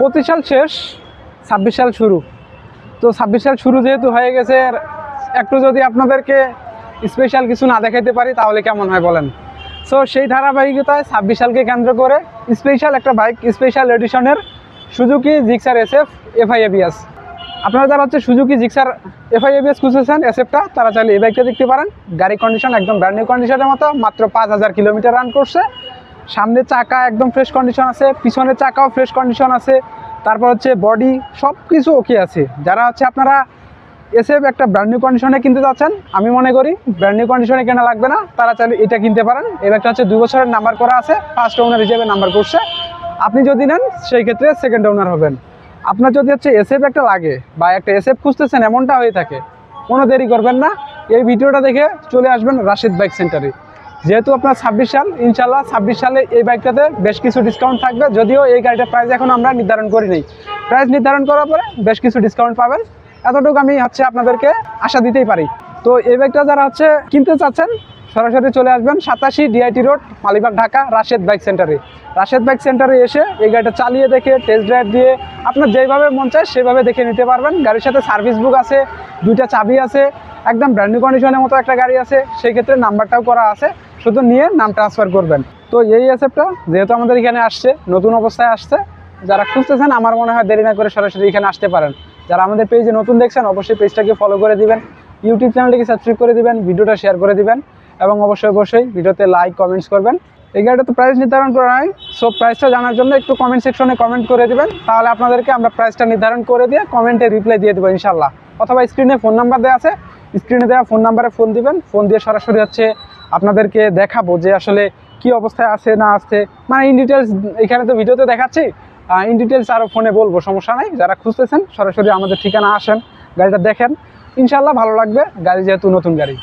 পঁচিশ সাল শেষ, ছাব্বিশ সাল শুরু। তো ছাব্বিশ সাল শুরু যেহেতু হয়ে গেছে একটু যদি আপনাদেরকে স্পেশাল কিছু না দেখাইতে পারি, তাহলে কেমন হয় বলেন? সো সেই ধারাবাহিকতায় ছাব্বিশ সালকে কেন্দ্র করে স্পেশাল একটা bike special এডিশনের Suzuki Gixxer S F FI ABS আপনারা যারা হচ্ছে সুজুকি জিক্সার এফআই এবিএস খুঁজেছেন এসএফটা তারা চাইলে এই বাইকটা দেখতে পারেন। গাড়ি কন্ডিশন একদম ব্র্যান্ড নিউ কন্ডিশনের মতো, মাত্র পাঁচ হাজার কিলোমিটার রান করছে। সামনের চাকা একদম ফ্রেশ কন্ডিশন আছে পিছনের চাকাও ফ্রেশ কন্ডিশন আছে, তারপর হচ্ছে বডি সব কিছু ওকে আছে। যারা হচ্ছে আপনারা এসএফ একটা ব্র্যান্ড নিউ কন্ডিশনে কিনতে যাচ্ছেন, আমি মনে করি ব্র্যান্ড নিউ কন্ডিশনে কেনা লাগবে না, তারা চাইলে এটা কিনতে পারেন। এই ব্যাগটা হচ্ছে দুই বছরের নাম্বার করা আছে ফার্স্ট ওনার হিসেবে নাম্বার করছে। আপনি যদি নেন, সেই ক্ষেত্রে সেকেন্ড ওনার হবেন। আপনার যদি হচ্ছে এসএফ একটা লাগে বা একটা এসএফ খুঁজতেছেন, এমনটা হয়ে থাকে, কোনো দেরি করবেন না। এই ভিডিওটা দেখে চলে আসবেন রাশিদ বাইক সেন্টারে যেহেতু আপনার ছাব্বিশ সাল ইনশাল্লাহ ছাব্বিশ সালে এই বাইকটাতে বেশ কিছু ডিসকাউন্ট থাকবে। যদিও এই গাড়িটার প্রাইস এখন আমরা নির্ধারণ করি নাই। প্রাইস নির্ধারণ করার পরে বেশ কিছু ডিসকাউন্ট পাবেন। এতটুকু আমি হচ্ছে আপনাদেরকে আশা দিতেই পারি। তো এই বাইকটা যারা হচ্ছে কিনতে চাচ্ছেন, সরাসরি চলে আসবেন সাতাশি DIT road Malibagh, Dhaka, Rashed bike সেন্টারে রাশেদ বাইক সেন্টারে এসে এই গাড়িটা চালিয়ে দেখে টেস্ট ড্রাইভ দিয়ে আপনার যেভাবে মন চায় সেভাবে দেখে নিতে পারবেন। গাড়ির সাথে সার্ভিস বুক আছে, দুইটা চাবি আছে। একদম ব্র্যান্ড নিউ কন্ডিশনের মতো একটা গাড়ি আছে, সেই ক্ষেত্রে নাম্বারটাও করা আছে, শুধু নিয়ে নাম ট্রান্সফার করবেন। তো এই এসএফটা যেহেতু আমাদের এখানে আসছে, নতুন অবস্থায় আসছে, যারা খুঁজতেছেন, আমার মনে হয় দেরি না করে সরাসরি এখানে আসতে পারেন। যারা আমাদের পেজে নতুন দেখছেন, অবশ্যই পেজটাকে ফলো করে দিবেন ইউটিউব চ্যানেলটিকে সাবস্ক্রাইব করে দিবেন, ভিডিওটা শেয়ার করে দিবেন, এবং অবশ্যই অবশ্যই ভিডিওতে লাইক কমেন্টস করবেন। এই গাড়িটা তো প্রাইস নির্ধারণ করা হয় সো প্রাইসটা জানার জন্য একটু কমেন্ট সেকশনে কমেন্ট করে দিবেন, তাহলে আপনাদেরকে আমরা প্রাইসটা নির্ধারণ করে দিয়ে কমেন্টে রিপ্লাই দিয়ে দেবো ইনশাল্লাহ অথবা স্ক্রিনে ফোন নাম্বার দেওয়া আছে স্ক্রিনে দেওয়া ফোন নাম্বারে ফোন দিবেন। ফোন দিয়ে সরাসরি হচ্ছে আপনাদেরকে দেখাবো যে আসলে কি অবস্থায় আছে, না আছে। মানে ইন ডিটেলস এখানে তো ভিডিওতে দেখাচ্ছি। ইন ডিটেলস আরও ফোনে বলব, সমস্যা নাই। যারা খুঁজতেছেন, সরাসরি আমাদের ঠিকানা আসেন, গাড়িটা দেখেন। ইনশাল্লাহ ভালো লাগবে। গাড়ি যেহেতু নতুন গাড়ি।